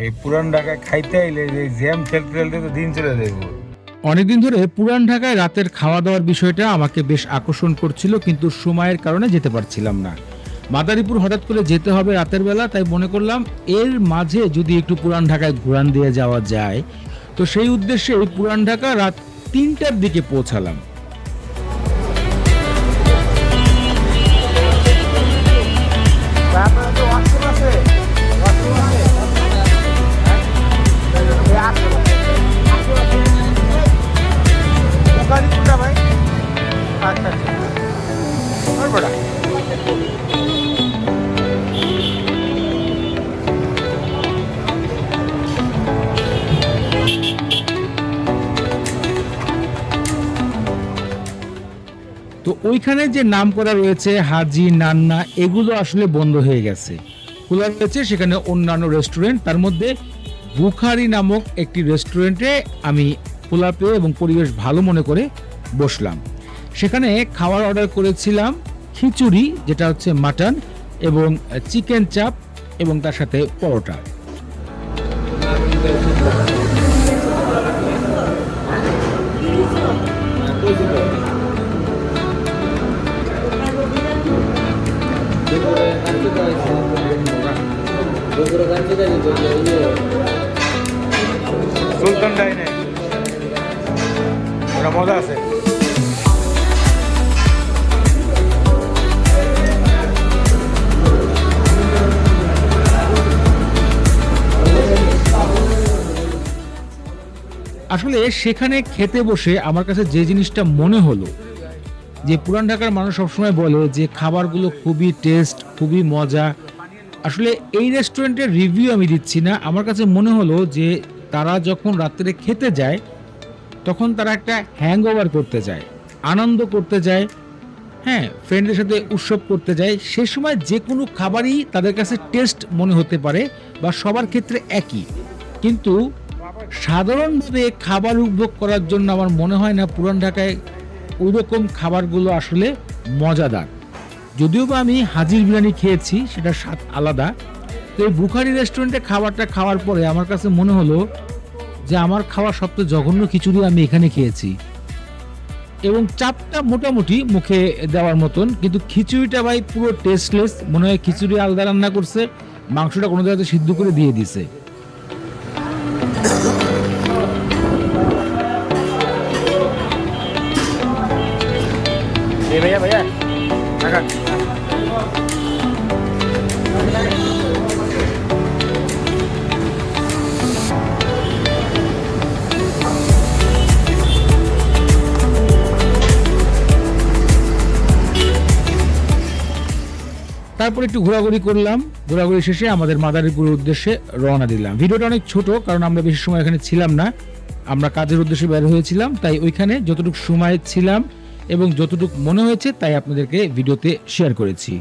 এই পুরান ঢাকা খাইতে আইলে জ্যাম তো দিন চলে যাব অনেকদিন ধরে পুরান ঢাকায় রাতের খাওয়া দাওয়ার বিষয়টা আমাকে বেশ আকর্ষণ করছিল, কিন্তু সময়ের কারণে যেতে পারছিলাম না। মাদারীপুর হঠাৎ করে যেতে হবে রাতের বেলা, তাই মনে করলাম এর মাঝে যদি একটু পুরান ঢাকায় ঘুরান দিয়ে যাওয়া যায়, তো সেই উদ্দেশ্যে পুরান ঢাকা রাত তিনটার দিকে পৌঁছালাম। তো ওইখানে যে নাম করা রয়েছে, হাজি, নান্না, এগুলো আসলে বন্ধ হয়ে গেছে। খোলা রয়েছে, সেখানে অন্যান্য রেস্টুরেন্ট তার মধ্যে বুখারি নামক একটি রেস্টুরেন্টে আমি খোলা পেয়ে এবং পরিবেশ ভালো মনে করে বসলাম। সেখানে খাবার অর্ডার করেছিলাম খিচুড়ি, যেটা হচ্ছে মাটন এবং চিকেন চাপ এবং তার সাথে পরোটা। সুলতান ডাইনে। মজা আছে। আসলে সেখানে খেতে বসে আমার কাছে যে জিনিসটা মনে হলো, যে পুরান ঢাকার মানুষ সবসময় বলে যে খাবারগুলো খুবই টেস্ট খুবই মজা। আসলে এই রেস্টুরেন্টের রিভিউ আমি দিচ্ছি না। আমার কাছে মনে হলো যে তারা যখন রাত্রে খেতে যায়, তখন তারা একটা হ্যাং করতে যায়, আনন্দ করতে যায় হ্যাঁ ফ্রেন্ডের সাথে উৎসব করতে যায়। সে সময় যে কোনো খাবারই তাদের কাছে টেস্ট মনে হতে পারে বা সবার ক্ষেত্রে একই। কিন্তু সাধারণভাবে খাবার উপভোগ করার জন্য আমার মনে হয় না পুরান ঢাকায় ওই রকম খাবারগুলো আসলে মজাদার। যদিও বা আমি হাজির বিরিয়ানি খেয়েছি, সেটা স্বাদ আলাদা। তো এই বুখারি রেস্টুরেন্টে খাবারটা খাওয়ার পরে আমার কাছে মনে হলো যে আমার খাওয়া সবচেয়ে জঘন্য খিচুড়ি আমি এখানে খেয়েছি। এবং চাপটা মোটামুটি মুখে দেওয়ার মতন, কিন্তু খিচুড়িটা ভাই পুরো টেস্টলেস মনে হয় খিচুড়ি আলাদা রান্না করছে, মাংসটা কোনো জায়গাতে সিদ্ধ করে দিয়ে দিছে। তারপর একটু ঘোরাঘুরি করলাম। ঘোরাঘুরি শেষে আমাদের মাদারীপুরের উদ্দেশ্যে রওনা দিলাম। ভিডিওটা অনেক ছোট, কারণ আমরা বেশি সময় এখানে ছিলাম না। আমরা কাজের উদ্দেশ্যে বের হয়েছিলাম, তাই ওইখানে যতটুকু সময় ছিলাম এবং যতটুকু মনে হয়েছে তাই আপনাদেরকে ভিডিওতে শেয়ার করেছি।